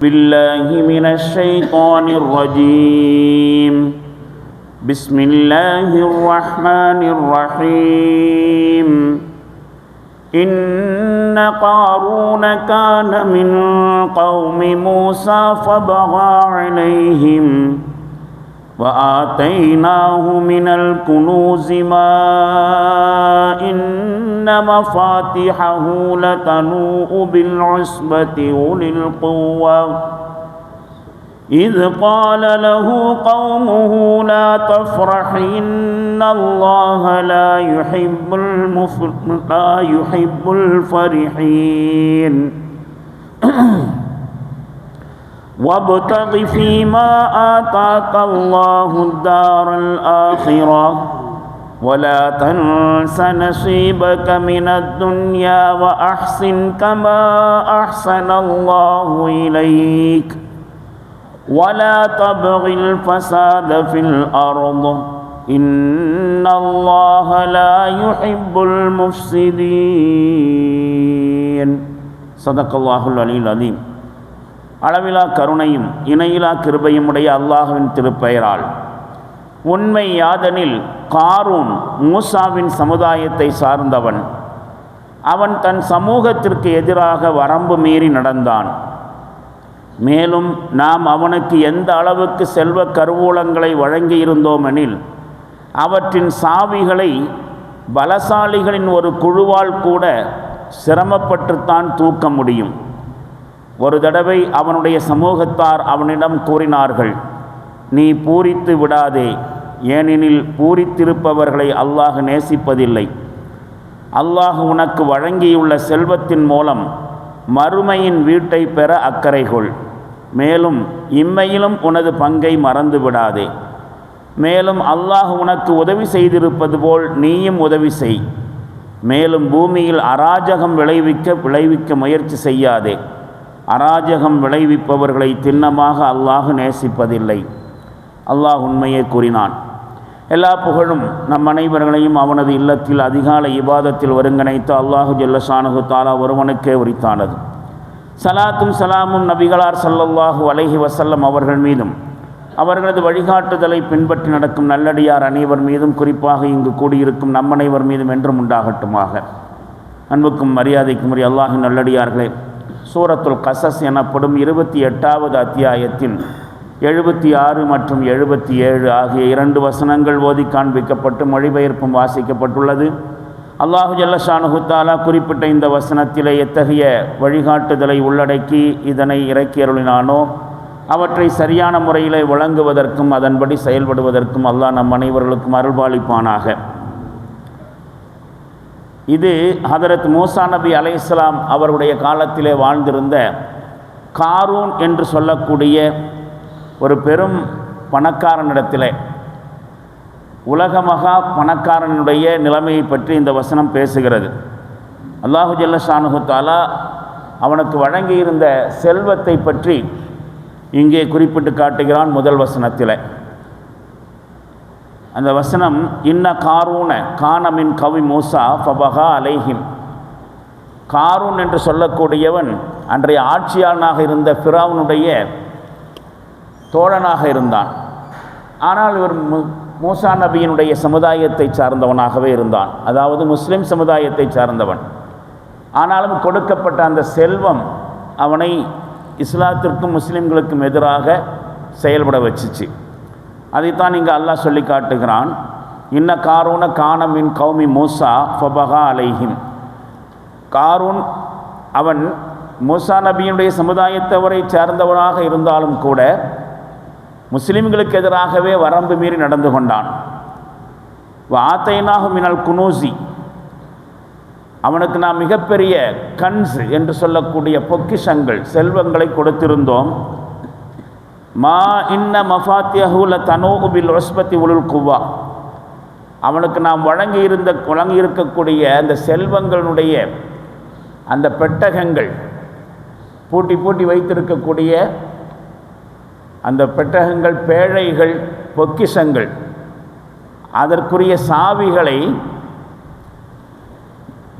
بالله من الشيطان الرجيم. بسم الله الرحمن الرحيم. إن قارون كان من قوم موسى فبغى عليهم وآتيناه من الكنوز ما إن مفاتحه لتنوء بالعصبة أولي القوة إذ قال له قومه لا تفرح إن الله لا يحب المفر... لا يحب الفرحين. وابتغ فيما آتاك الله الدار الآخرة. ولا تنس نصيبك من الدنيا وأحسن كما أحسن الله إليك. ولا تبغ الفساد في الأرض. إن الله لا يحب المفسدين. صدق الله العلي العظيم. அளவிலா கருணையும் இணையிலா கிருபையும் உடைய அல்லாஹுவின் திருப்பெயரால். உண்மை யாதனில் காரூன் மூசாவின் சமுதாயத்தை சார்ந்தவன். அவன் தன் சமூகத்திற்கு எதிராக வரம்பு மீறி நடந்தான். மேலும் நாம் அவனுக்கு எந்த அளவுக்கு செல்வ கருவூலங்களை வழங்கியிருந்தோமெனில் அவற்றின் சாவிகளை பலசாலிகளின் ஒரு குழுவால் கூட சிரமப்பட்டுத்தான் தூக்க முடியும். ஒரு தடவை அவனுடைய சமூகத்தார் அவனிடம் கூறினார்கள் நீ பூரித்து விடாதே ஏனெனில் பூரித்திருப்பவர்களை அல்லாஹ் நேசிப்பதில்லை. அல்லாஹ் உனக்கு வழங்கியுள்ள செல்வத்தின் மூலம் மறுமையின் வீட்டை பெற அக்கறை கொள். மேலும் இம்மையிலும் உனது பங்கை மறந்து விடாதே. மேலும் அல்லாஹ் உனக்கு உதவி செய்திருப்பது போல் நீயும் உதவி செய். மேலும் பூமியில் அராஜகம் விளைவிக்க விளைவிக்க முயற்சி செய்யாதே. அராஜகம் விளைவிப்பவர்களை திண்ணமாக அல்லாஹ் நேசிப்பதில்லை. அல்லாஹ் உண்மையை கூறினான். எல்லா புகழும் நம் அனைவர்களையும் அவனது இல்லத்தில் அதிகாலை இபாதத்தில் ஒருங்கிணைத்து அல்லாஹு ஜல்லஷானு தாலா ஒருவனுக்கே உரித்தானது. சலாத்தும் சலாமும் நபிகளார் சல்லல்லாஹு அலஹி வசல்லம் அவர்கள் மீதும் அவர்களது வழிகாட்டுதலை பின்பற்றி நடக்கும் நல்லடியார் அனைவர் மீதும் குறிப்பாக இங்கு கூடியிருக்கும் நம் அனைவர் மீதும் என்றும் உண்டாகட்டுமாக. அன்புக்கும் மரியாதைக்கும் உரிய அல்லாஹின் நல்லடியார்களே சூரத்துல் கசஸ் எனப்படும் இருபத்தி எட்டாவது அத்தியாயத்தில் எழுபத்தி ஆறு மற்றும் எழுபத்தி ஏழு ஆகிய இரண்டு வசனங்கள் ஓதி காண்பிக்கப்பட்டு மொழிபெயர்ப்பும் வாசிக்கப்பட்டுள்ளது. அல்லாஹு ஜல்லஷானுகுத்தாலா குறிப்பிட்ட இந்த வசனத்திலே எத்தகைய வழிகாட்டுதலை உள்ளடக்கி இதனை இறக்கியருளினானோ அவற்றை சரியான முறையில் வழங்குவதற்கும் அதன்படி செயல்படுவதற்கும் அல்லாஹ் நம் அனைவர்களுக்கும் அருள்பாலிப்பானாக. இது ஹதரத் மூசா நபி அலை இஸ்லாம் அவருடைய காலத்திலே வாழ்ந்திருந்த காரூன் என்று சொல்லக்கூடிய ஒரு பெரும் பணக்காரனிடத்தில் உலகமகா பணக்காரனுடைய நிலைமையை பற்றி இந்த வசனம் பேசுகிறது. அல்லாஹு ஜல்லஷானுஹு தாலா அவனுக்கு வழங்கியிருந்த செல்வத்தை பற்றி இங்கே குறிப்பிட்டு காட்டுகிறான் முதல் வசனத்தில். அந்த வசனம் இன்ன காரூன கானமின் கவி மூசா ஃபபகா அலைஹிம். காரூன் என்று சொல்லக்கூடியவன் அன்றைய ஆட்சியாளனாக இருந்த ஃபிராவுனுடைய தோழனாக இருந்தான். ஆனால் இவர் மு மூசா நபியினுடைய சமுதாயத்தை சார்ந்தவனாகவே இருந்தான். அதாவது முஸ்லிம் சமுதாயத்தை சார்ந்தவன். ஆனாலும் கொடுக்கப்பட்ட அந்த செல்வம் அவனை இஸ்லாத்திற்கும் முஸ்லிம்களுக்கும் எதிராக செயல்பட வச்சுச்சு. அதைத்தான் இங்கே அல்லாஹ் சொல்லி காட்டுகிறான். இன்ன காரூன கானமின் கௌமி மூசா ஃபபகா அலைஹிம். காரூன் அவன் மூசா நபியினுடைய சமுதாயத்தவரை சேர்ந்தவனாக இருந்தாலும் கூட முஸ்லிம்களுக்கு எதிராகவே வரம்பு மீறி நடந்து கொண்டான். ஆத்தைனாக மினல் குனூசி. அவனுக்கு நாம் மிகப்பெரிய கன்ஸ் என்று சொல்லக்கூடிய பொக்கிஷங்கள் செல்வங்களை கொடுத்திருந்தோம். மா இன்ன மஃபாத்தியஹூல தனோபில் ஒஸ்பத்தி உலுல் குவா அவனுக்கு நாம் வழங்கியிருந்த வழங்கியிருக்கக்கூடிய அந்த செல்வங்களுடைய அந்த பெட்டகங்கள் பூட்டி பூட்டி வைத்திருக்கக்கூடிய அந்த பெட்டகங்கள் பேழைகள் பொக்கிஷங்கள் அதற்குரிய சாவிகளை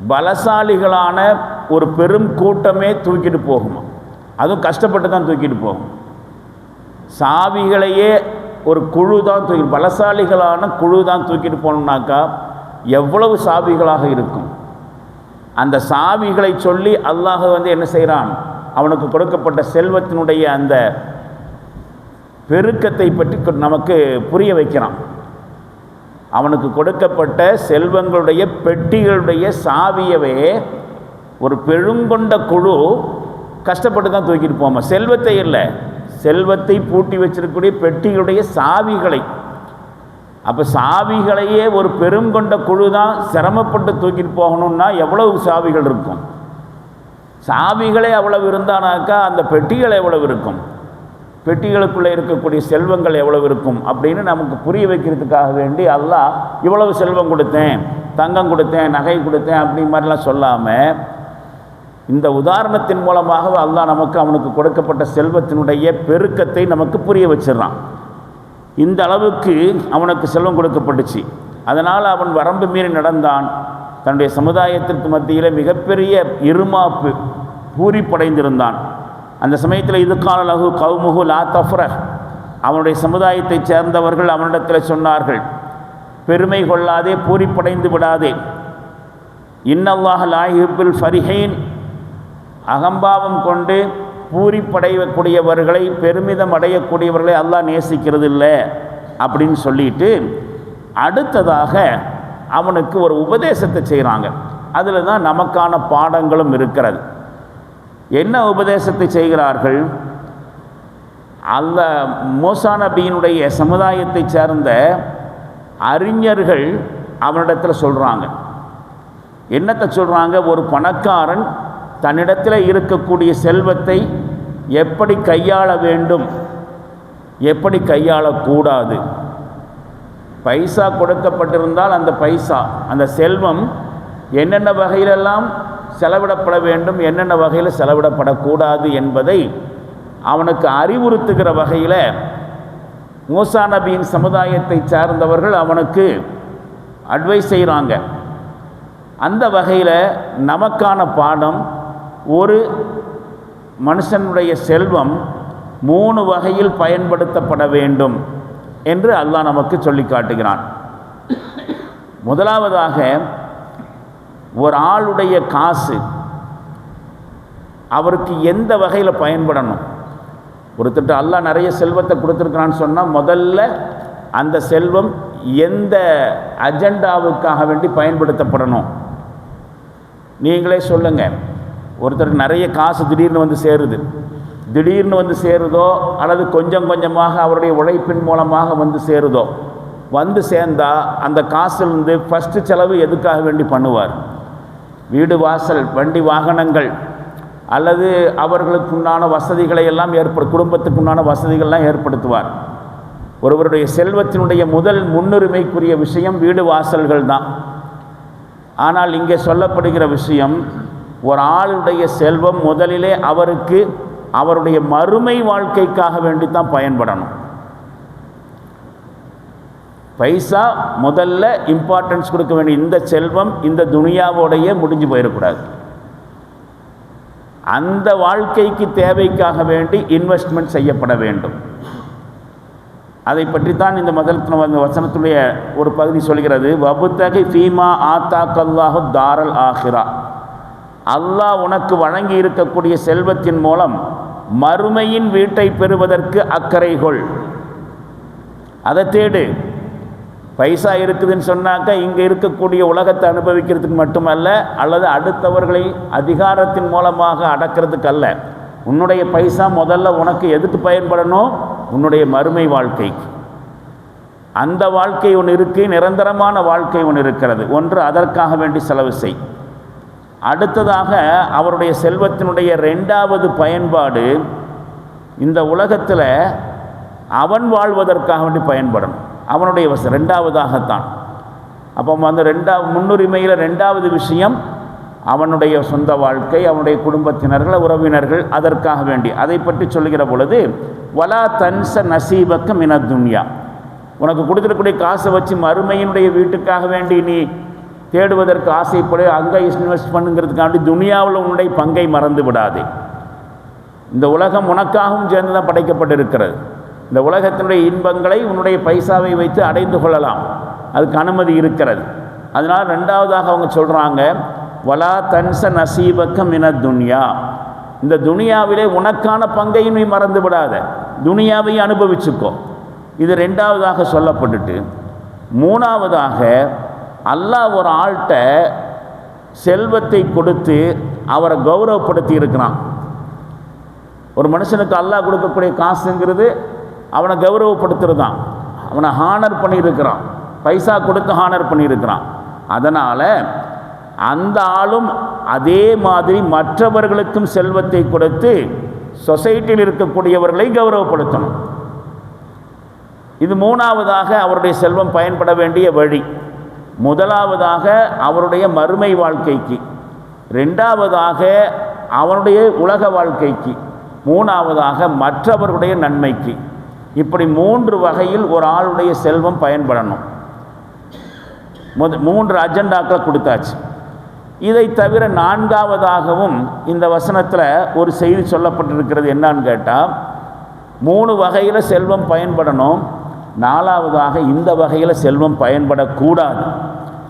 பலசாலிகளான ஒரு பெரும் கூட்டமே தூக்கிட்டு போகுமா அதுவும் கஷ்டப்பட்டு தான் தூக்கிட்டு போகும் சாவிகளையே ஒரு குழு தான் தூக்கி பலசாலிகளான குழு தான் தூக்கிட்டு போனோம்னாக்கா எவ்வளவு சாவிகளாக இருக்கும். அந்த சாவிகளை சொல்லி அல்லாஹ் வந்து என்ன செய்கிறான் அவனுக்கு கொடுக்கப்பட்ட செல்வத்தினுடைய அந்த பெருக்கத்தை பற்றி நமக்கு புரிய வைக்கிறான். அவனுக்கு கொடுக்கப்பட்ட செல்வங்களுடைய பெட்டிகளுடைய சாவியவே ஒரு பெருங்கொண்ட குழு கஷ்டப்பட்டு தான் தூக்கிட்டு போமா. செல்வத்தை இல்லை. செல்வத்தை பூட்டி வச்சிருக்கக்கூடிய பெட்டிகளுடைய சாவிகளை. அப்போ சாவிகளையே ஒரு பெருங்கொண்ட குழு தான் சிரமப்பட்டு தூக்கிட்டு போகணும்னா எவ்வளவு சாவிகள் இருக்கும்? சாவிகளே அவ்வளவு இருந்தானாக்கா அந்த பெட்டிகள் எவ்வளவு இருக்கும்? பெட்டிகளுக்குள்ளே இருக்கக்கூடிய செல்வங்கள் எவ்வளவு இருக்கும்? அப்படின்னு நமக்கு புரிய வைக்கிறதுக்காக வேண்டி அல்லாஹ் இவ்வளவு செல்வம் கொடுத்தேன் தங்கம் கொடுத்தேன் நகை கொடுத்தேன் அப்படி மாதிரிலாம் சொல்லாமல் இந்த உதாரணத்தின் மூலமாக அல்லாஹ் நமக்கு அவனுக்கு கொடுக்கப்பட்ட செல்வத்தினுடைய பெருக்கத்தை நமக்கு புரிய வச்சிடறான். இந்த அளவுக்கு அவனுக்கு செல்வம் கொடுக்கப்பட்டுச்சு. அதனால் அவன் வரம்பு மீறி நடந்தான். தன்னுடைய சமுதாயத்திற்கு மத்தியில் மிகப்பெரிய இருமாப்பு பூரிப்படைந்திருந்தான். அந்த சமயத்தில் இது கால லகு கவுமுகு லா தஃப்ர. அவனுடைய சமுதாயத்தைச் சேர்ந்தவர்கள் அவனிடத்தில் சொன்னார்கள் பெருமை கொள்ளாதே பூரிப்படைந்து விடாதே. இன்னல்லாஹ் லாஹிபில் ஃபரிஹைன் அகம்பாவம் கொண்டு பூரிப்படையக்கூடியவர்களை பெருமிதம் அடையக்கூடியவர்களை அல்லாஹ் நேசிக்கிறது இல்லை அப்படின்னு சொல்லிட்டு அடுத்ததாக அவனுக்கு ஒரு உபதேசத்தை செய்கிறாங்க அதில் தான் நமக்கான பாடங்களும் இருக்கிறது. என்ன உபதேசத்தை செய்கிறார்கள்? அந்த மோசா நபியினுடைய சமுதாயத்தைச் சேர்ந்த அறிஞர்கள் அவனிடத்தில் சொல்கிறாங்க என்னத்தை சொல்கிறாங்க ஒரு பணக்காரன் தன்னிடத்தில் இருக்கக்கூடிய செல்வத்தை எப்படி கையாள வேண்டும்? எப்படி கையாளக்கூடாது? பைசா கொடுக்கப்பட்டிருந்தால் அந்த பைசா அந்த செல்வம் என்னென்ன வகையிலெல்லாம் செலவிடப்பட வேண்டும் என்னென்ன வகையில் செலவிடப்படக்கூடாது என்பதை அவனுக்கு அறிவுறுத்துகிற வகையில் மூசா நபியின் சமுதாயத்தை சார்ந்தவர்கள் அவனுக்கு அட்வைஸ் செய்கிறாங்க அந்த வகையில் நமக்கான பாடம் ஒரு மனுஷனுடைய செல்வம் மூணு வகையில் பயன்படுத்தப்பட வேண்டும் என்று அல்லாஹ் நமக்கு சொல்லி காட்டுகிறான். முதலாவதாக ஒரு ஆளுடைய காசு அவருக்கு எந்த வகையில் பயன்படணும்? ஒருத்தட்ட அல்லாஹ் நிறைய செல்வத்தை கொடுத்துருக்கிறான்னு சொன்னால் முதல்ல அந்த செல்வம் எந்த அஜெண்டாவுக்காக வேண்டி பயன்படுத்தப்படணும்? நீங்களே சொல்லுங்கள் ஒருத்தருக்கு நிறைய காசு திடீர்னு வந்து சேருது. திடீர்னு வந்து சேருதோ அல்லது கொஞ்சம் கொஞ்சமாக அவருடைய உழைப்பின் மூலமாக வந்து சேருதோ வந்து சேர்ந்தால் அந்த காசுலேருந்து ஃபஸ்ட்டு செலவு எதுக்காக வேண்டி பண்ணுவார்? வீடு வாசல் வண்டி வாகனங்கள் அல்லது அவர்களுக்கு உண்டான வசதிகளை எல்லாம் ஏற்படு குடும்பத்துக்கு உண்டான வசதிகள்லாம் ஏற்படுத்துவார். ஒருவருடைய செல்வத்தினுடைய முதல் முன்னுரிமைக்குரிய விஷயம் வீடு வாசல்கள் தான். ஆனால் இங்கே சொல்லப்படுகிற விஷயம் ஒரு ஆளுடைய செல்வம் முதலிலே அவருக்கு அவருடைய மறுமை வாழ்க்கைக்காக வேண்டி தான் பயன்படணும். பைசா முதல்ல இம்பார்ட்டன்ஸ் கொடுக்க வேண்டிய இந்த செல்வம் இந்த துனியாவோடைய முடிஞ்சு போயிடக்கூடாது. அந்த வாழ்க்கைக்கு தேவைக்காக வேண்டி இன்வெஸ்ட்மெண்ட் செய்யப்பட வேண்டும். அதை பற்றித்தான் இந்த முதல் வசனத்துடைய ஒரு பகுதி சொல்கிறது வபுத்தகை ஃபீமா ஆத்தா கல்லாஹு தாரல் ஆஹிரா. அல்லாஹ் உனக்கு வழங்கி இருக்கக்கூடிய செல்வத்தின் மூலம் மறுமையின் வீட்டை பெறுவதற்கு அக்கறை கொள். அதை தேடு. பைசா இருக்குதுன்னு சொன்னாக்கா இங்கே இருக்கக்கூடிய உலகத்தை அனுபவிக்கிறதுக்கு மட்டுமல்ல அல்லது அடுத்தவர்களை அதிகாரத்தின் மூலமாக அடக்கிறதுக்கு அல்ல. உன்னுடைய பைசா முதல்ல உனக்கு எதுக்கு பயன்படணும்? உன்னுடைய மறுமை வாழ்க்கைக்கு. அந்த வாழ்க்கை ஒன்று இருக்கு நிரந்தரமான வாழ்க்கை ஒன்று இருக்கிறது. ஒன்று அதற்காக வேண்டி செலவு செய். அடுத்ததாக அவருடைய செல்வத்தினுடைய ரெண்டாவது பயன்பாடு இந்த உலகத்தில் அவன் வாழ்வதற்காக வேண்டி பயன்படணும். அவனுடைய வச ரெண்டாவதாகத்தான். அப்போ அந்த ரெண்டாவது முன்னுரிமையில் ரெண்டாவது விஷயம் அவனுடைய சொந்த வாழ்க்கை அவனுடைய குடும்பத்தினர்கள் உறவினர்கள் அதற்காக வேண்டி. அதை பற்றி சொல்லுகிற பொழுது வலா தன்ச நசீபக்க மின துன்யா. உனக்கு கொடுத்துருக்கூடிய காசை வச்சு மறுமையினுடைய வீட்டுக்காக வேண்டி நீ தேடுவதற்கு ஆசைப்படு அங்கே இன்வெஸ்ட் பண்ணுங்கிறதுக்காண்டி துனியாவில் உன்னுடைய பங்கை மறந்து விடாதே. இந்த உலகம் உனக்காகவும் சேர்ந்து தான் படைக்கப்பட்டிருக்கிறது. இந்த உலகத்தினுடைய இன்பங்களை உன்னுடைய பைசாவை வைத்து அடைந்து கொள்ளலாம். அதுக்கு அனுமதி இருக்கிறது. அதனால் ரெண்டாவதாக அவங்க சொல்கிறாங்க வலா தன்ச நசீபக்கம் இன துன்யா. இந்த துனியாவிலே உனக்கான பங்கையும் நீ மறந்து விடாத. துனியாவையும் அனுபவிச்சுக்கோ. இது ரெண்டாவதாக சொல்லப்பட்டுட்டு மூணாவதாக அல்லாஹ் ஒரு ஆள்கிட்ட செல்வத்தை கொடுத்து அவரை கௌரவப்படுத்தி இருக்கிறான். ஒரு மனுஷனுக்கு அல்லாஹ் கொடுக்கக்கூடிய காசுங்கிறது அவனை கௌரவப்படுத்துறது தான் அவனை ஹானர் பண்ணியிருக்கிறான். பைசா கொடுத்து ஹானர் பண்ணியிருக்கிறான். அதனால் அந்த ஆளும் அதே மாதிரி மற்றவர்களுக்கும் செல்வத்தை கொடுத்து சொசைட்டியில் இருக்கக்கூடியவர்களை கௌரவப்படுத்தணும். இது மூணாவதாக அவருடைய செல்வம் பயன்பட வேண்டிய வழி. முதலாவதாக அவருடைய மறுமை வாழ்க்கைக்கு ரெண்டாவதாக அவனுடைய உலக வாழ்க்கைக்கு மூணாவதாக மற்றவருடைய நன்மைக்கு. இப்படி மூன்று வகையில் ஒரு ஆளுடைய செல்வம் பயன்படணும். முத மூன்று அஜெண்டாக்களை கொடுத்தாச்சு. இதை தவிர நான்காவதாகவும் இந்த வசனத்தில் ஒரு செய்தி சொல்லப்பட்டிருக்கிறது என்னான்னு கேட்டால் மூணு வகையில் செல்வம் பயன்படணும். நாலாவதாக இந்த வகையில் செல்வம் பயன்படக்கூடாது.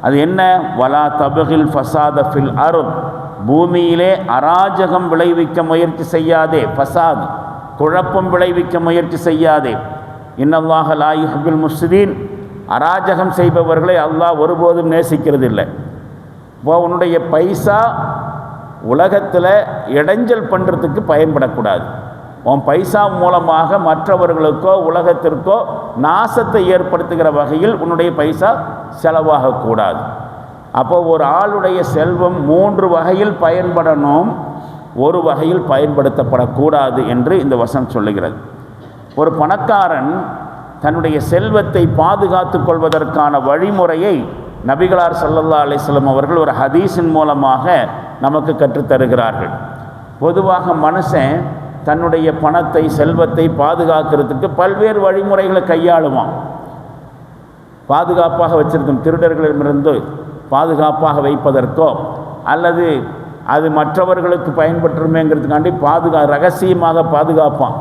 அது என்ன? வலா தபகில் ஃபசாத ஃபில் அருள் பூமியிலே அராஜகம் விளைவிக்க முயற்சி செய்யாதே ஃபசாத். குழப்பம் விளைவிக்க முயற்சி செய்யாதே. இன்னல்லாஹ லாயுஹபில் முஸ்தீன் அராஜகம் செய்பவர்களை அல்லாஹ் ஒருபோதும் நேசிக்கிறதில்லை. இப்போ உன்னுடைய பைசா உலகத்தில் இடைஞ்சல் பண்ணுறதுக்கு பயன்படக்கூடாது. உன் பைசா மூலமாக மற்றவர்களுக்கோ உலகத்திற்கோ நாசத்தை ஏற்படுத்துகிற வகையில் உன்னுடைய பைசா செலவாகக்கூடாது. அப்போ ஒரு ஆளுடைய செல்வம் மூன்று வகையில் பயன்படணும் ஒரு வகையில் பயன்படுத்தப்படக்கூடாது என்று இந்த வசனம் சொல்லுகிறது. ஒரு பணக்காரன் தன்னுடைய செல்வத்தை பாதுகாத்து கொள்வதற்கான வழிமுறையை நபிகளார் சல்லல்லா அலிஸ்லம் அவர்கள் ஒரு ஹதீஸின் மூலமாக நமக்கு கற்றுத்தருகிறார்கள். பொதுவாக மனுஷன் தன்னுடைய பணத்தை செல்வத்தை பாதுகாக்கிறதுக்கு பல்வேறு வழிமுறைகளை கையாளுவான். பாதுகாப்பாக வச்சிருக்கும் திருடர்களிடமிருந்து பாதுகாப்பாக வைப்பதற்கோ அல்லது அது மற்றவர்களுக்கு பயன்பட்டுருமேங்கிறதுக்காண்டி பாதுகா ரகசியமாக பாதுகாப்பான்.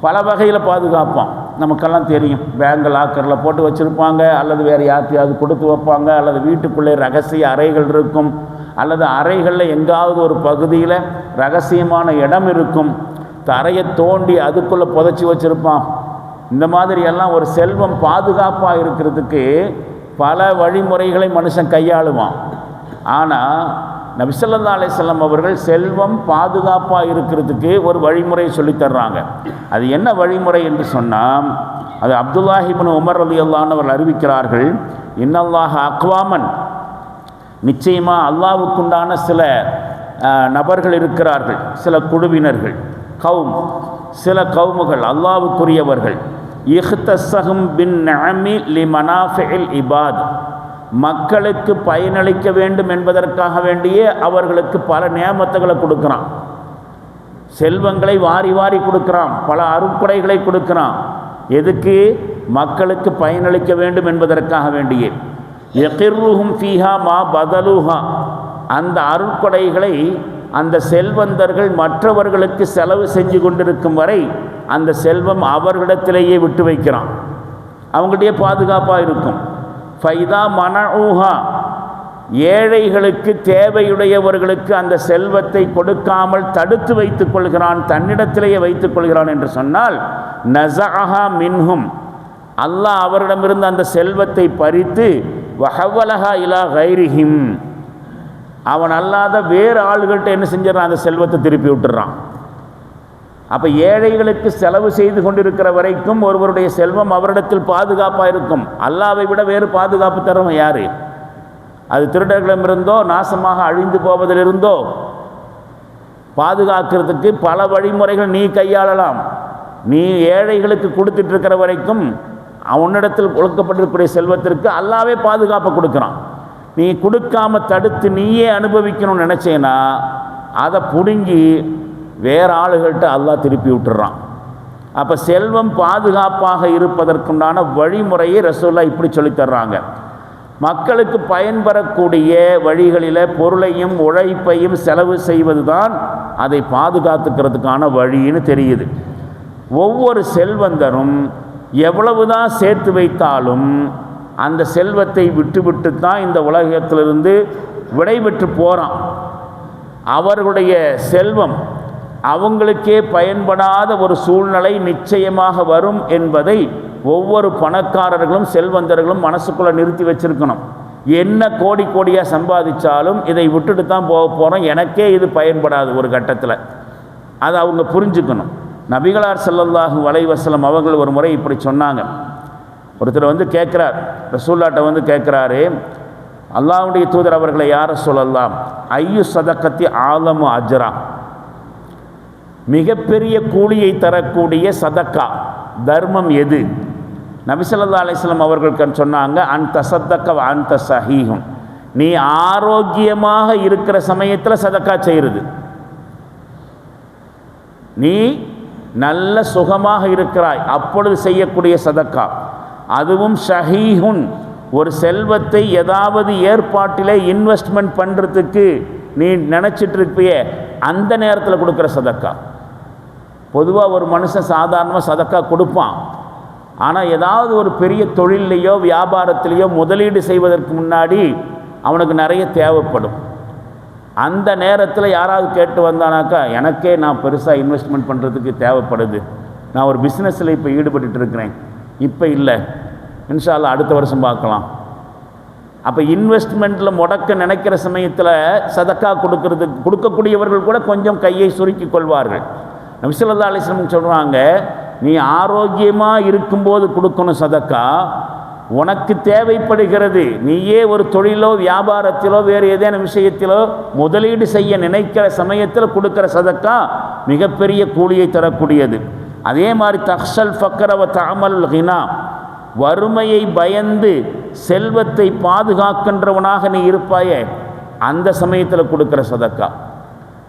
பல வகையில் பாதுகாப்பான். நமக்கெல்லாம் தெரியும். பேங்க் லாக்கரில் போட்டு வச்சுருப்பாங்க அல்லது வேறு யார்த்தையாவது கொடுத்து வைப்பாங்க அல்லது வீட்டுக்குள்ளே ரகசிய அறைகள் இருக்கும். அல்லது அறைகளில் எங்காவது ஒரு பகுதியில் ரகசியமான இடம் இருக்கும். தரையை தோண்டி அதுக்குள்ளே புதைச்சி வச்சுருப்பான். இந்த மாதிரி எல்லாம் ஒரு செல்வம் பாதுகாப்பாக இருக்கிறதுக்கு பல வழிமுறைகளை மனுஷன் கையாளுவான். ஆனால் நபிசல்லா அலிஸ்லாம் அவர்கள் செல்வம் பாதுகாப்பாக இருக்கிறதுக்கு ஒரு வழிமுறை சொல்லித்தர்றாங்க அது என்ன வழிமுறை என்று சொன்னால் அது அப்துல்லாஹிபின் உமர் அலி அல்லான்னு அவர்கள் அறிவிக்கிறார்கள் இன்னல்லாக அக்வாமன் நிச்சயமாக அல்லாவுக்குண்டான சில நபர்கள் இருக்கிறார்கள். சில குழுவினர்கள் கௌம் சில கவுமுகள் அல்லாவுக்குரியவர்கள். இஹ்தசகும் பின் நஅமி லி மனாஃபில் இபாத். மக்களுக்கு பயனளிக்க வேண்டும் என்பதற்காக வேண்டியே அவர்களுக்கு பல நியமத்துகளை கொடுக்குறான். செல்வங்களை வாரி வாரி கொடுக்குறான் பல அருட்கொடைகளை கொடுக்குறான். எதுக்கு? மக்களுக்கு பயனளிக்க வேண்டும் என்பதற்காக வேண்டியே. எகிர்ருஹும் ஃபீஹா மா பதலுஹா. அந்த அருட்கொடைகளை அந்த செல்வந்தர்கள் மற்றவர்களுக்கு செலவு செஞ்சு கொண்டிருக்கும் வரை அந்த செல்வம் அவர்களிடத்திலேயே விட்டு வைக்கிறான். அவங்கள்டயே பாதுகாப்பாக இருக்கும். ஃபைதா மன ஊஹா ஏழைகளுக்கு தேவையுடையவர்களுக்கு அந்த செல்வத்தை கொடுக்காமல் தடுத்து வைத்துக் கொள்கிறான் தன்னிடத்திலேயே வைத்துக் கொள்கிறான் என்று சொன்னால் நசஹா மின்ஹும். அல்லாஹ் அவரிடமிருந்து அந்த செல்வத்தை பறித்து வஹவலஹா இலா கைரிஹிம் அவன் அல்லாத வேறு ஆளுகள்கிட்ட என்ன செஞ்சிடறான்? அந்த செல்வத்தை திருப்பி விட்டுறான். அப்போ ஏழைகளுக்கு செலவு செய்து கொண்டிருக்கிற வரைக்கும் ஒருவருடைய செல்வம் அவரிடத்தில் பாதுகாப்பாக இருக்கும். அல்லாவை விட வேறு பாதுகாப்பு தரவன் யார்? அது திருடர்களிடமிருந்தோ நாசமாக அழிந்து போவதிலிருந்தோ பாதுகாக்கிறதுக்கு பல வழிமுறைகள் நீ கையாளலாம். நீ ஏழைகளுக்கு கொடுத்துட்டு இருக்கிற வரைக்கும் அவனிடத்தில் ஒழுக்கப்பட்டிருக்கக்கூடிய செல்வத்திற்கு அல்லாவே பாதுகாப்பை கொடுக்குறான். நீ கொடுக்காம தடுத்து நீயே அனுபவிக்கணும்னு நினச்சேன்னா அதை பிடுங்கி வேற ஆளுகள்கிட்ட அல்லாஹ் திருப்பி விட்டுறான். அப்போ செல்வம் பாதுகாப்பாக இருப்பதற்குண்டான வழிமுறையை ரசோல்லா இப்படி சொல்லித் தர்றாங்க. மக்களுக்கு பயன்பெறக்கூடிய வழிகளில் பொருளையும் உழைப்பையும் செலவு செய்வது தான் அதை பாதுகாத்துக்கிறதுக்கான வழின்னு தெரியுது. ஒவ்வொரு செல்வந்தரும் எவ்வளவுதான் சேர்த்து வைத்தாலும் அந்த செல்வத்தை விட்டுவிட்டு தான் இந்த உலகத்திலிருந்து விடைபெற்று போகிறான் அவர்களுடைய செல்வம் அவங்களுக்கே பயன்படாத ஒரு சூழ்நிலை நிச்சயமாக வரும் என்பதை ஒவ்வொரு பணக்காரர்களும் செல்வந்தர்களும் மனசுக்குள்ளே நிறுத்தி வச்சிருக்கணும். என்ன கோடி கோடியாக சம்பாதிச்சாலும் இதை விட்டுட்டு தான் போக போகிறோம் எனக்கே இது பயன்படாது ஒரு கட்டத்தில். அதை அவங்க புரிஞ்சுக்கணும். நபிகளார் செல்லல்லாஹு வலைவசலம் அவர்கள் ஒரு முறை இப்படி சொன்னாங்க. ஒருத்தர் வந்து கேட்குறார் ரசூல்லாட்டை வந்து கேட்குறாரு அல்லாவுடைய தூதர் அவர்களை யார சொல்லலாம்? ஐயு சதக்கத்தி ஆலமு அஜரா. மிகப்பெரிய கூலியை தரக்கூடிய சதக்கா தர்மம் எது? நபிசல்லா அலிஸ்லாம் அவர்கள் சொன்னாங்க அந்த சத்தக்க அந்த சஹீகம் நீ ஆரோக்கியமாக இருக்கிற சமயத்தில் சதக்கா செய்கிறது நீ நல்ல சுகமாக இருக்கிறாய். அப்பொழுது செய்யக்கூடிய சதக்கா. அதுவும் ஷஹீஹுன். ஒரு செல்வத்தை ஏதாவது ஏற்பாட்டிலே இன்வெஸ்ட்மெண்ட் பண்ணுறதுக்கு நீ நினச்சிட்டு இருப்பிய அந்த நேரத்தில் கொடுக்குற சதக்கா. பொதுவாக ஒரு மனுஷன் சாதாரணமாக சதக்கா கொடுப்பான். ஆனால் ஏதாவது ஒரு பெரிய தொழிலையோ வியாபாரத்திலேயோ முதலீடு செய்வதற்கு முன்னாடி அவனுக்கு நிறைய தேவைப்படும். அந்த நேரத்தில் யாராவது கேட்டு வந்தானாக்கா எனக்கே நான் பெருசாக இன்வெஸ்ட்மெண்ட் பண்ணுறதுக்கு தேவைப்படுது. நான் ஒரு பிஸ்னஸில் இப்போ ஈடுபட்டு இருக்கிறேன். இப்போ இல்லை. இன்ஷால்லா அடுத்த வருஷம் பார்க்கலாம். அப்போ இன்வெஸ்ட்மெண்ட்டில் முடக்க நினைக்கிற சமயத்தில் சதக்கா கொடுக்கறது கொடுக்கக்கூடியவர்கள் கூட கொஞ்சம் கையை சுருக்கி கொள்வார்கள். நபிசல்லா அலிஸ்லம் சொல்கிறாங்க நீ ஆரோக்கியமாக இருக்கும்போது கொடுக்கணும் சதக்கா உனக்கு தேவைப்படுகிறது. நீயே ஒரு தொழிலோ வியாபாரத்திலோ வேறு ஏதேனும் விஷயத்திலோ முதலீடு செய்ய நினைக்கிற சமயத்தில் கொடுக்குற சதக்கா மிகப்பெரிய கூலியை தரக்கூடியது. அதே மாதிரி தக்ஷல் ஃபக்கரவ தாமல் ஹினா. வறுமையை பயந்து செல்வத்தை பாதுகாக்கின்றவனாக நீ இருப்பாயே அந்த சமயத்தில் கொடுக்குற சதக்கா.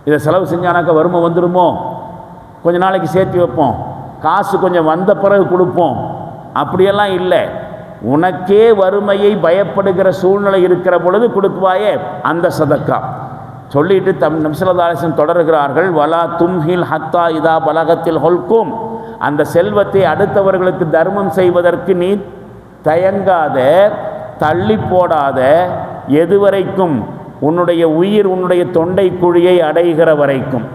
இதை செலவு செஞ்சானாக்கா வறுமை வந்துடுமோ கொஞ்ச நாளைக்கு சேர்த்து வைப்போம். காசு கொஞ்சம் வந்த பிறகு கொடுப்போம். அப்படியெல்லாம் இல்லை. உனக்கே வறுமையை பயப்படுகிற சூழ்நிலை இருக்கிற பொழுது கொடுக்குவாயே அந்த சதக்கா. சொல்லிட்டு தம் நம்சலதாசன் தொடர்கிறார்கள் வலா தும்ஹில் ஹத்தா இதா பலகத்தில் ஹொல்கும். அந்த செல்வத்தை அடுத்தவர்களுக்கு தர்மம் செய்வதற்கு நீ தயங்காத தள்ளி போடாத எதுவரைக்கும் உன்னுடைய உயிர் உன்னுடைய தொண்டை குழியை அடைகிற வரைக்கும்.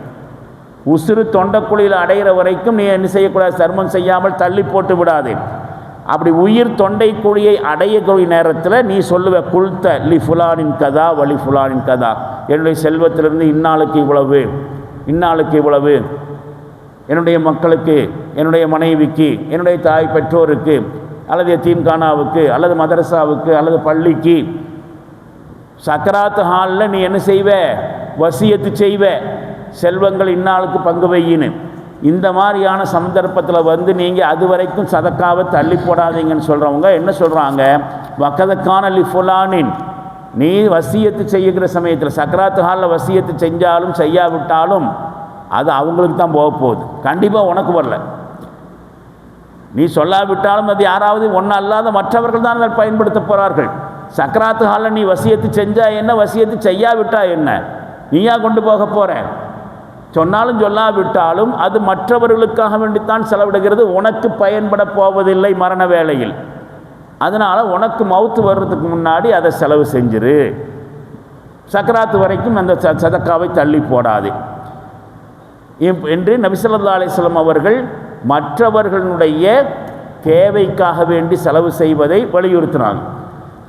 உசுறு தொண்டைக்குழியில் அடைகிற வரைக்கும் நீ என்ன செய்யக்கூடாது? தர்மம் செய்யாமல் தள்ளி போட்டு விடாதே. அப்படி உயிர் தொண்டை குழியை அடையக்கூடிய நேரத்தில் நீ சொல்லுவ குல்த லி ஃபுலானின் கதா வலி ஃபுலானின் கதா. என்னுடைய செல்வத்திலிருந்து இன்னாளுக்கு இவ்வளவு இந்நாளுக்கு இவ்வளவு. என்னுடைய மக்களுக்கு என்னுடைய மனைவிக்கு என்னுடைய தாய் பெற்றோருக்கு அல்லது தீம்கானாவுக்கு அல்லது மதரசாவுக்கு அல்லது பள்ளிக்கு. சக்கராத்து ஹாலில் நீ என்ன செய்வ? வசியத்து செய்வ. செல்வங்கள் இன்னாளுக்கு பங்கு வையின்னு. இந்த மாதிரியான சந்தர்ப்பத்தில் வந்து நீங்கள் அது வரைக்கும் சதக்காவை தள்ளி போடாதீங்கன்னு சொல்கிறவங்க என்ன சொல்கிறாங்க வக்கதக்கான லிஃபுலானின் நீ வசியத்து செய்யுகிற சமயத்தில் சக்கராத்து ஹாலில் வசியத்து செஞ்சாலும் செய்யாவிட்டாலும் அது அவங்களுக்கு தான் போக போகுது. கண்டிப்பாக உனக்கு வரல. நீ சொல்லாவிட்டாலும் அது யாராவது ஒன்றும் அல்லாத மற்றவர்கள் தான் அதை பயன்படுத்த போகிறார்கள் சக்கராத்து ஹாலில் நீ வசியத்து செஞ்சா என்ன? வசியத்து செய்யாவிட்டா என்ன? நீயா கொண்டு போக போகிற சொன்னாலும் சொல்லாவிட்டாலும் அது மற்றவர்களுக்காக வேண்டித்தான் செலவிடுகிறது. உனக்கு பயன்பட போவதில்லை மரண வேளையில். அதனால் உனக்கு மவுத்து வர்றதுக்கு முன்னாடி அதை செலவு செஞ்சிரு. சக்கராத்து வரைக்கும் அந்த ச சதக்காவை தள்ளி போடாது. இப்- என்று நபிசல்லா அலிஸ்லாம் அவர்கள் மற்றவர்களுடைய தேவைக்காக வேண்டி செலவு செய்வதை வலியுறுத்தினாங்க.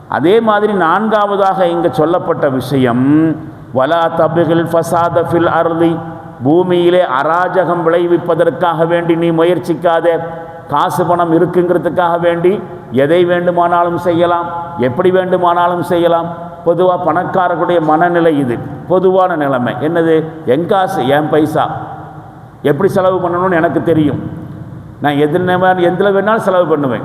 அதே மாதிரி நான்காவதாக இங்கு சொல்லப்பட்ட விஷயம் வலா தபுகள் ஃபசாத ஃபில் அருளி பூமியிலே அராஜகம் விளைவிப்பதற்காக வேண்டி நீ முயற்சிக்காத. காசு பணம் இருக்குங்கிறதுக்காக வேண்டி எதை வேண்டுமானாலும் செய்யலாம் எப்படி வேண்டுமானாலும் செய்யலாம். பொதுவாக பணக்காரர்களுடைய மனநிலை இது பொதுவான நிலைமை. என்னது? என் காசு என் பைசா. எப்படி செலவு பண்ணணும்னு எனக்கு தெரியும். நான் எதில் எதில் வேணாலும் செலவு பண்ணுவேன்.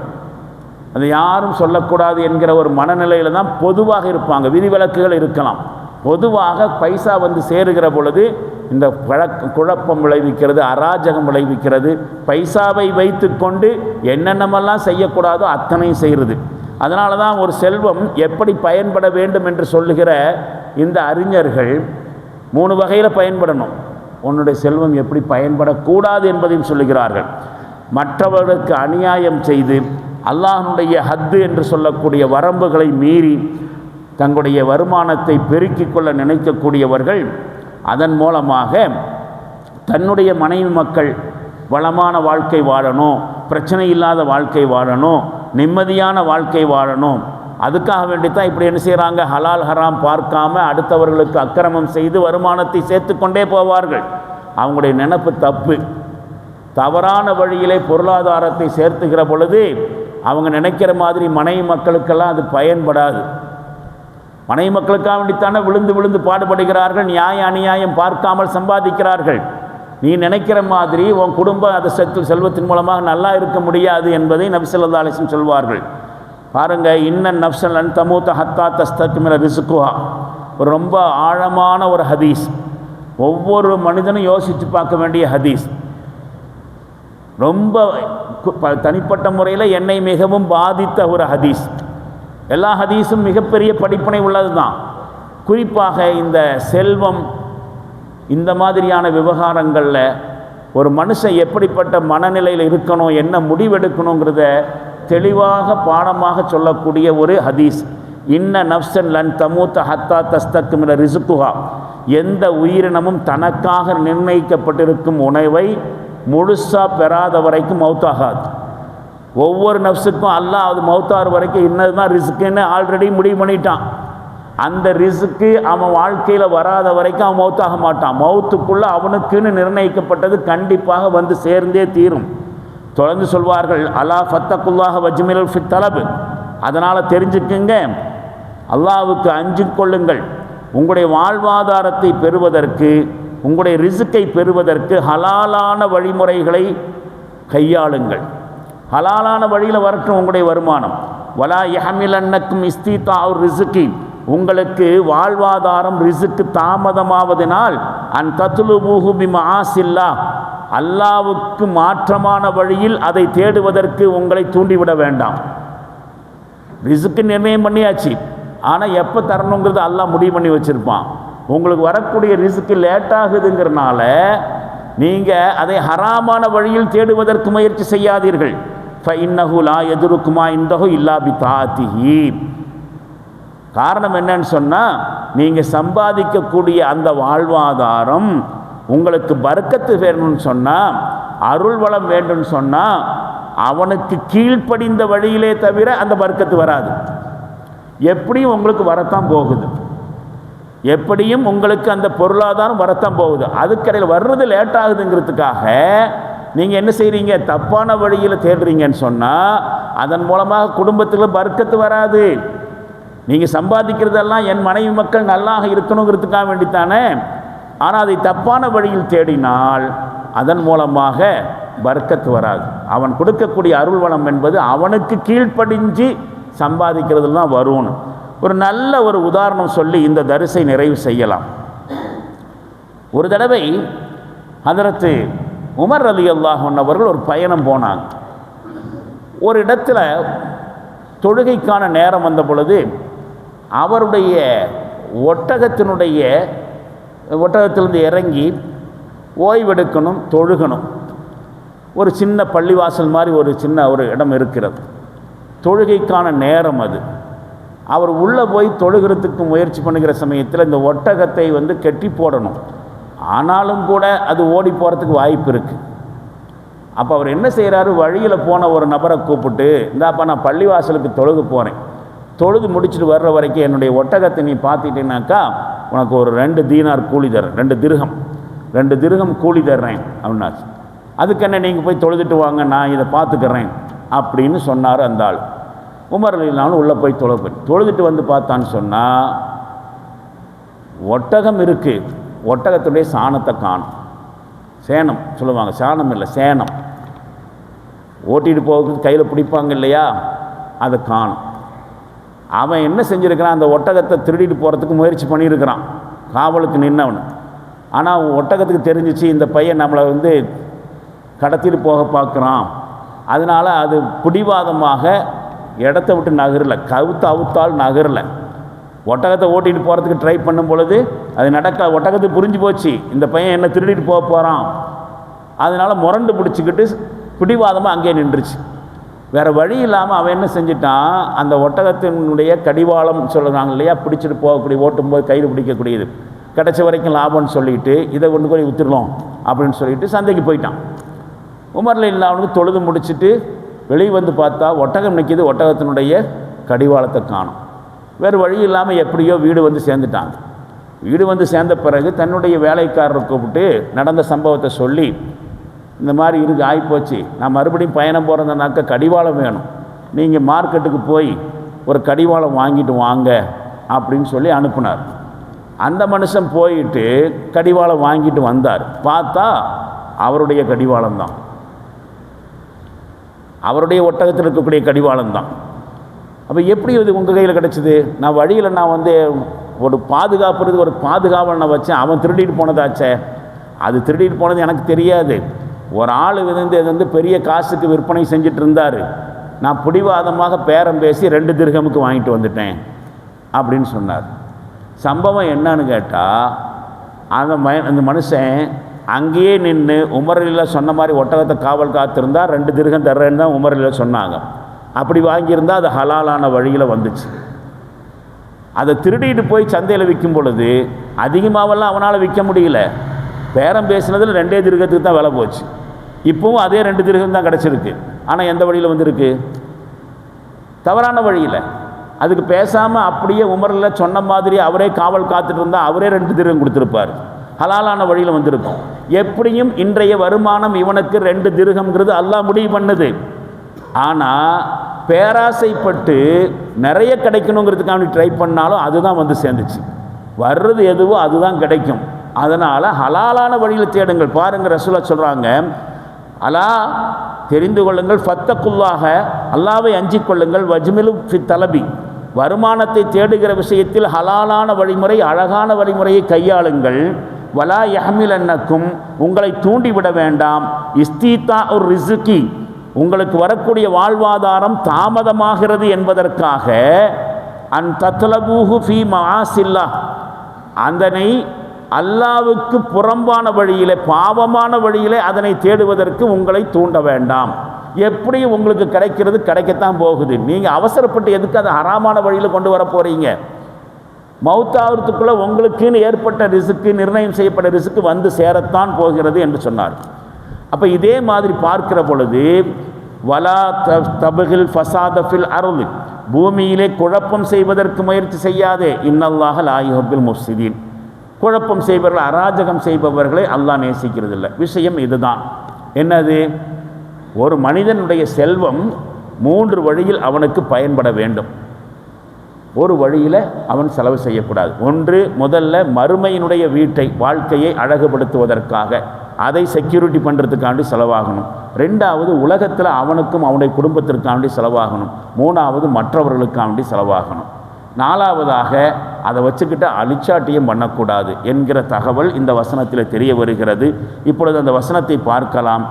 அது யாரும் சொல்லக்கூடாது என்கிற ஒரு மனநிலையில் தான் பொதுவாக இருப்பாங்க விதிவிலக்குகள் இருக்கலாம். பொதுவாக பைசா வந்து சேருகிற பொழுது இந்த பழக்க குழப்பம் விளைவிக்கிறது அராஜகம் விளைவிக்கிறது. பைசாவை வைத்துக்கொண்டு என்னென்னமெல்லாம் செய்யக்கூடாதோ அத்தனையும் செய்கிறது. அதனால தான் ஒரு செல்வம் எப்படி பயன்பட வேண்டும் என்று சொல்லுகிற இந்த அறிஞர்கள் மூணு வகையில் பயன்படணும். உன்னுடைய செல்வம் எப்படி பயன்படக்கூடாது என்பதையும் சொல்லுகிறார்கள். மற்றவர்களுக்கு அநியாயம் செய்து அல்லாஹனுடைய ஹத்து என்று சொல்லக்கூடிய வரம்புகளை மீறி தங்களுடைய வருமானத்தை பெருக்கிக் கொள்ள நினைக்கக்கூடியவர்கள் அதன் மூலமாக தன்னுடைய மனைவி மக்கள் வளமான வாழ்க்கை வாழணும் பிரச்சனை இல்லாத வாழ்க்கை வாழணும் நிம்மதியான வாழ்க்கை வாழணும். அதுக்காக வேண்டித்தான் இப்படி என்ன செய்கிறாங்க ஹலால் ஹராம் பார்க்காம அடுத்தவர்களுக்கு அக்கிரமம் செய்து வருமானத்தை சேர்த்து கொண்டே போவார்கள். அவங்களுடைய நினப்பு தப்பு. தவறான வழியிலே பொருளாதாரத்தை சேர்த்துகிற பொழுது அவங்க நினைக்கிற மாதிரி மனைவி மக்களுக்கெல்லாம் அது பயன்படாது. மனைவி மக்களுக்காக வேண்டித்தானே விழுந்து விழுந்து பாடுபடுகிறார்கள் நியாய அநியாயம் பார்க்காமல் சம்பாதிக்கிறார்கள். நீ நினைக்கிற மாதிரி உன் குடும்பம் அந்த செத்து செல்வத்தின் மூலமாக நல்லா இருக்க முடியாது என்பதை நபிசல்லா அலிஸ்லம் சொல்வார்கள். பாருங்கள் இன்னன் நப்சல் அன் தமூத்த ஹத்தா தஸ்தக்குமில ரிசுக்குஹா ஒரு ரொம்ப ஆழமான ஒரு ஹதீஸ். ஒவ்வொரு மனிதனும் யோசித்து பார்க்க வேண்டிய ஹதீஸ். ரொம்ப தனிப்பட்ட முறையில் என்னை மிகவும் பாதித்த ஒரு ஹதீஸ். எல்லா ஹதீஸும் மிகப்பெரிய படிப்பினை உள்ளது தான் குறிப்பாக இந்த செல்வம் இந்த மாதிரியான விவகாரங்களில் ஒரு மனுஷன் எப்படிப்பட்ட மனநிலையில் இருக்கணும் என்ன முடிவெடுக்கணுங்கிறத தெளிவாக பாடமாக சொல்லக்கூடிய ஒரு ஹதீஸ். இன்ன நப்சன் லன் தமூத்த ஹத்தா தஸ்தக்குமில ரிசுக்குஹா. எந்த உயிரினமும் தனக்காக நிர்ணயிக்கப்பட்டிருக்கும் உணவை முழுசாக பெறாத வரைக்கும் மௌத்தாகாது ஒவ்வொரு நப்சுக்கும் அல்லாஹ் அது மௌத்தார் வரைக்கும் இன்னது தான் ரிஸ்க்குன்னு ஆல்ரெடி முடிவு பண்ணிட்டான். அந்த ரிஸ்க்கு அவன் வாழ்க்கையில் வராத வரைக்கும் அவன் மௌத்தாக மாட்டான். மௌத்துக்குள்ளே அவனுக்குன்னு நிர்ணயிக்கப்பட்டது கண்டிப்பாக வந்து சேர்ந்தே தீரும். தொடர்ந்து சொல்வார்கள் அலா ஃபத்தக்குல்லாக வஜ்மில் ஃபித் தலபு. அதனால் தெரிஞ்சுக்குங்க அல்லாவுக்கு அஞ்சு கொள்ளுங்கள். உங்களுடைய வாழ்வாதாரத்தை பெறுவதற்கு உங்களுடைய ரிசுக்கை பெறுவதற்கு ஹலாலான வழிமுறைகளை கையாளுங்கள். ஹலாலான வழியில் வரட்டும் உங்களுடைய வருமானம். வலா யஹமிலன்னக்கும் இஸ்தீதா ரிசுக்கி உங்களுக்கு வாழ்வாதாரம் ரிசுக்கு தாமதமாவதனால் அன் தத்துலுபூஹு பூஹுபி மாசில்லா அல்லாவுக்கு மாற்றமான வழியில் அதை தேடுவதற்கு உங்களை தூண்டிவிட வேண்டாம். ரிசுக்கு நிர்ணயம் பண்ணியாச்சு. ஆனால் எப்போ தரணுங்கிறது அல்லாஹ் முடிவு பண்ணி வச்சுருப்பான். உங்களுக்கு வரக்கூடிய ரிசுக்கு லேட் ஆகுதுங்கிறனால நீங்கள் அதை ஹராமான வழியில் தேடுவதற்கு முயற்சி செய்யாதீர்கள். ஃபஇன்னஹு லா எதிர்க்குமா இந்தஹு இல்லா பி தாத்திஹி காரணம் என்னன்னு சொன்னால் நீங்கள் சம்பாதிக்கக்கூடிய அந்த வாழ்வாதாரம் உங்களுக்கு பறக்கத்து வேணும்னு சொன்னால் அருள் வளம் வேண்டும்னு சொன்னால் அவனுக்கு கீழ்ப்படிந்த வழியிலே தவிர அந்த பறக்கத்து வராது. எப்படியும் உங்களுக்கு வரத்தான் போகுது. எப்படியும் உங்களுக்கு அந்த பொருளாதாரம் வரத்தான் போகுது. அதுக்கடையில் வர்றது லேட் ஆகுதுங்கிறதுக்காக நீங்கள் என்ன செய்கிறீங்க தப்பான வழியில் தேடுறீங்கன்னு சொன்னால் அதன் மூலமாக குடும்பத்தில் பர்க்கத்து வராது. நீங்கள் சம்பாதிக்கிறதெல்லாம் என் மனைவி மக்கள் நல்லாக இருக்கணுங்கிறதுக்காக வேண்டித்தானே? ஆனால் அதை தப்பான வழியில் தேடினால் அதன் மூலமாக பர்க்கத்து வராது. அவன் கொடுக்கக்கூடிய அருள் வளம் என்பது அவனுக்கு கீழ்ப்படிஞ்சு சம்பாதிக்கிறதுலாம் வரும்னு ஒரு நல்ல ஒரு உதாரணம் சொல்லி இந்த தரிசை நிறைவு செய்யலாம். ஒரு தடவை அதற்கு உமர் அலி அல்லாஹன் அவர்கள் ஒரு பயணம் போனாங்க. ஒரு இடத்துல தொழுகைக்கான நேரம் வந்த பொழுது அவருடைய ஒட்டகத்தினுடைய ஒட்டகத்திலிருந்து இறங்கி ஓய்வெடுக்கணும் தொழுகணும். ஒரு சின்ன பள்ளிவாசல் மாதிரி ஒரு சின்ன ஒரு இடம் இருக்கிறது. தொழுகைக்கான நேரம் அது. அவர் உள்ளே போய் தொழுகிறதுக்கு முயற்சி பண்ணுகிற சமயத்தில் இந்த ஒட்டகத்தை வந்து கெட்டி போடணும். ஆனாலும் கூட அது ஓடி போகிறதுக்கு வாய்ப்பு இருக்குது அப்போ அவர் என்ன செய்கிறாரு வழியில் போன ஒரு நபரை கூப்பிட்டு இந்தாப்பா நான் பள்ளிவாசலுக்கு தொழுது போகிறேன் தொழுது முடிச்சுட்டு வர்ற வரைக்கும் என்னுடைய ஒட்டகத்தை நீ பார்த்துட்டீங்கன்னாக்கா உனக்கு ஒரு ரெண்டு தீனார் கூலி தர்றேன். ரெண்டு திருகம். ரெண்டு திருகம் கூலி தர்றேன் அப்படின்னாச்சு. அதுக்கு என்ன நீங்கள் போய் தொழுதுட்டு வாங்க நான் இதை பார்த்துக்கிறேன் அப்படின்னு சொன்னார் அந்த ஆள். உமர் அலினாலும் உள்ளே போய் தொழ தொழுதுட்டு வந்து பார்த்தான்னு சொன்னால் ஒட்டகம் இருக்குது ஒட்டகத்துடைய சாணத்தை காணும். சேனம் சொல்லுவாங்க. சாணம் இல்லை சேனம் ஓட்டிட்டு போகிறதுக்கு கையில் பிடிப்பாங்க இல்லையா? அதை காணும். அவன் என்ன செஞ்சுருக்கிறான்? அந்த ஒட்டகத்தை திருடிட்டு போகிறதுக்கு முயற்சி பண்ணியிருக்கிறான். காவலுக்கு நின்னவன். ஆனால் ஒட்டகத்துக்கு தெரிஞ்சிச்சு இந்த பையன் நம்மளை வந்து கடத்திட்டு போக பார்க்குறான். அதனால் அது பிடிவாதமாக இடத்த விட்டு நகரலை. கவுத்து அவுத்தால் நகரலை. ஒட்டகத்தை ஓட்டிட்டு போகிறதுக்கு ட்ரை பண்ணும் பொழுது அது நடக்க ஒட்டகத்துக்கு புரிஞ்சு போச்சு. இந்த பையன் என்ன திருடிட்டு போக போகிறான் அதனால் முரண்டு பிடிச்சிக்கிட்டு பிடிவாதமாக அங்கேயே நின்றுச்சு. வேறு வழி இல்லாமல் அவன் என்ன செஞ்சிட்டான்? அந்த ஒட்டகத்தினுடைய கடிவாளம் சொல்கிறாங்க இல்லையா? பிடிச்சிட்டு போகக்கூடிய ஓட்டும்போது கையில் பிடிக்கக்கூடியது. கிடைச்ச வரைக்கும் லாபம்னு சொல்லிட்டு இதை கொண்டு போய் விற்றுடலாம் அப்படின்னு சொல்லிட்டு சந்தைக்கு போயிட்டான். உமரில் இல்லாமனுக்கு தொழுது முடிச்சிட்டு வெளியே வந்து பார்த்தா ஒட்டகம் நிற்கிது ஒட்டகத்தினுடைய கடிவாளத்தை காணும். வேறு வழி இல்லாமல் எப்படியோ வீடு வந்து சேர்ந்துட்டாங்க. வீடு வந்து சேர்ந்த பிறகு தன்னுடைய வேலைக்காரரை கூப்பிட்டு நடந்த சம்பவத்தை சொல்லி இந்த மாதிரி இருக்கு ஆகிப்போச்சு நான் மறுபடியும் பயணம் போகிறதுனாக்க கடிவாளம் வேணும். நீங்கள் மார்க்கெட்டுக்கு போய் ஒரு கடிவாளம் வாங்கிட்டு வாங்க அப்படின்னு சொல்லி அனுப்புனார். அந்த மனுஷன் போயிட்டு கடிவாளம் வாங்கிட்டு வந்தார். பார்த்தா அவருடைய கடிவாளம் தான். அவருடைய ஒட்டகத்தில் இருக்கக்கூடிய கடிவாளம் தான். அப்போ எப்படி இது உங்கள் கையில் கிடச்சிது? நான் வழியில் நான் வந்து ஒரு பாதுகாப்புறது ஒரு பாதுகாவலனை வச்சேன் அவன் திருடிட்டு போனதாச்சே. அது திருடிட்டு போனது எனக்கு தெரியாது. ஒரு ஆள் விழுந்து இது வந்து பெரிய காசுக்கு விற்பனை செஞ்சுட்டு இருந்தார் நான் பிடிவாதமாக பேரம் பேசி ரெண்டு திருகமுக்கு வாங்கிட்டு வந்துட்டேன் அப்படின்னு சொன்னார். சம்பவம் என்னன்னு கேட்டால் அந்த ம அந்த மனுஷன் அங்கேயே நின்று உமரில் சொன்ன மாதிரி ஒட்டகத்தை காவல் காத்திருந்தா ரெண்டு திருகம் தர்றேன்னு தான் உமரில் சொன்னாங்க. அப்படி வாங்கியிருந்தால் அது ஹலாலான வழியில் வந்துச்சு. அதை திருடிட்டு போய் சந்தையில் விற்கும் பொழுது அதிகமாகவெல்லாம் அவனால் விற்க முடியல. பேரம் பேசினதில் ரெண்டே திருகத்துக்கு தான் விலை போச்சு. இப்போவும் அதே ரெண்டு திருகம் தான் கிடச்சிருக்கு. ஆனால் எந்த வழியில் வந்திருக்கு? தவறான வழியில். அதுக்கு பேசாமல் அப்படியே உமரில் சொன்ன மாதிரி அவரே காவல் காத்துட்டு இருந்தால் அவரே ரெண்டு திருகம் கொடுத்துருப்பார். ஹலாலான வழியில் வந்திருக்கும். எப்படியும் இன்றைய வருமானம் இவனுக்கு ரெண்டு திருகம்ங்கிறது எல்லாம் முடிவு பண்ணுது. ஆனால் பேராசைப்பட்டு நிறைய கிடைக்கணுங்கிறதுக்காக ட்ரை பண்ணாலும் அதுதான் வந்து சேர்ந்துச்சு. வர்றது எதுவோ அதுதான் கிடைக்கும். அதனால் ஹலாலான வழியில் தேடுங்கள். பாருங்கள் ரசூலா சொல்கிறாங்க அலா தெரிந்து கொள்ளுங்கள். ஃபத்தக்குள்ளாக அல்லாவை அஞ்சிக் கொள்ளுங்கள். வஜ்மிலு ஃபி தலபி. வருமானத்தை தேடுகிற விஷயத்தில் ஹலாலான வழிமுறை அழகான வழிமுறையை கையாளுங்கள். வலா யஹமிலன்னக்கும் உங்களை தூண்டிவிட வேண்டாம். இஸ்தீதா ஒரு ரிசுக்கி உங்களுக்கு வரக்கூடிய வாழ்வாதாரம் தாமதமாகிறது என்பதற்காக அன் தத்லபூஹு ஃபி மாசில்லா அதனை அல்லாவுக்கு புறம்பான வழியிலே பாவமான வழியிலே அதனை தேடுவதற்கு உங்களை தூண்ட வேண்டாம். எப்படி உங்களுக்கு கிடைக்கிறது கிடைக்கத்தான் போகுது. நீங்கள் அவசரப்பட்டு எதுக்கு அதை அறாமான வழியில் கொண்டு வர போகிறீங்க மௌத்தாவதுக்குள்ளே உங்களுக்குன்னு ஏற்பட்ட ரிசுக்கு நிர்ணயம் செய்யப்பட்ட ரிசுக்கு வந்து சேரத்தான் போகிறது என்று சொன்னார். அப்போ இதே மாதிரி பார்க்கிற பொழுது வலா த தபுகில் ஃபசாதஃபில் அருள். பூமியிலே குழப்பம் செய்வதற்கு முயற்சி செய்யாதே. இன்னல்லாக லாயுஹபில் முஃப்சிதீன். குழப்பம் செய்பவர்கள் அராஜகம் செய்பவர்களை அல்லாஹ் நேசிக்கிறதில்ல. விஷயம் இதுதான். என்னது? ஒரு மனிதனுடைய செல்வம் மூன்று வழியில் அவனுக்கு பயன்பட வேண்டும். ஒரு வழியில் அவன் செலவு செய்யக்கூடாது. ஒன்று முதல்ல மறுமையினுடைய வீட்டை வாழ்க்கையை அழகுபடுத்துவதற்காக. அதை செக்யூரிட்டி பண்ணுறதுக்காண்டி செலவாகணும். ரெண்டாவது உலகத்தில் அவனுக்கும் அவனுடைய குடும்பத்திற்காண்டி செலவாகணும். மூணாவது மற்றவர்களுக்காண்டி செலவாகணும். நாலாவதாக அதை வச்சுக்கிட்டு அழிச்சாட்டியம் பண்ணக்கூடாது என்கிற தகவல் இந்த வசனத்தில் தெரிய வருகிறது. இப்பொழுது அந்த வசனத்தை பார்க்கலாம்.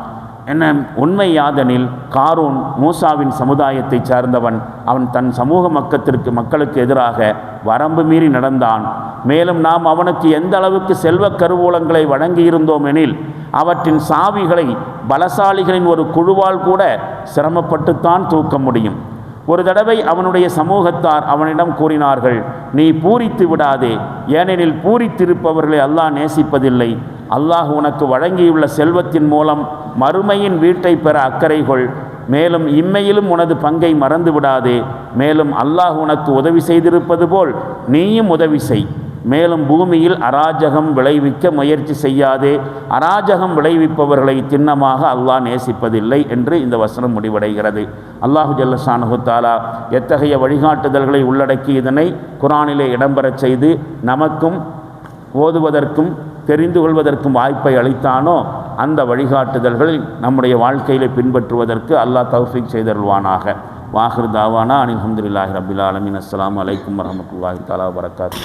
என்ன? உண்மை யாதனில் காரூன் மூசாவின் சமுதாயத்தைச் சார்ந்தவன். அவன் தன் சமூக மக்கத்திற்கு மக்களுக்கு எதிராக வரம்பு மீறி நடந்தான். மேலும் நாம் அவனுக்கு எந்த அளவுக்கு செல்வக் கருவூலங்களை வழங்கியிருந்தோம் எனில் அவற்றின் சாவிகளை பலசாலிகளின் ஒரு குழுவால் கூட சிரமப்பட்டுத்தான் தூக்க முடியும். ஒரு தடவை அவனுடைய சமூகத்தார் அவனிடம் கூறினார்கள் நீ பூரித்து விடாதே. ஏனெனில் பூரித்திருப்பவர்களை அல்லாஹ் நேசிப்பதில்லை. அல்லாஹ் உனக்கு வழங்கியுள்ள செல்வத்தின் மூலம் மறுமையின் வீட்டை பெற அக்கறை கொள் மேலும் இம்மையிலும் உனது பங்கை மறந்து விடாதே. மேலும் அல்லாஹ் உனக்கு உதவி செய்திருப்பது போல் நீயும் உதவி செய். மேலும் பூமியில் அராஜகம் விளைவிக்க முயற்சி செய்யாதே. அராஜகம் விளைவிப்பவர்களை திண்ணமாக அல்லாஹ் நேசிப்பதில்லை என்று இந்த வசனம் முடிவடைகிறது. அல்லாஹு ஜல்லசானுகுத்தாலா எத்தகைய வழிகாட்டுதல்களை உள்ளடக்கி இதனை குரானிலே இடம்பெறச் செய்து நமக்கும் ஓதுவதற்கும் தெரிந்து கொள்வதற்கும் வாய்ப்பை அளித்தானோ அந்த வழிகாட்டுதல்களை நம்முடைய வாழ்க்கையில் பின்பற்றுவதற்கு அல்லாஹ் தௌஃபிக் செய்தருள்வானாக. வாஹிர் தாவானா அனில் அஹமதுல்லாஹி ரபில் ஆலமின் அஸ்லாம் வலைக்கம் வரமத்துல்லாஹி தாலா வரகாத்து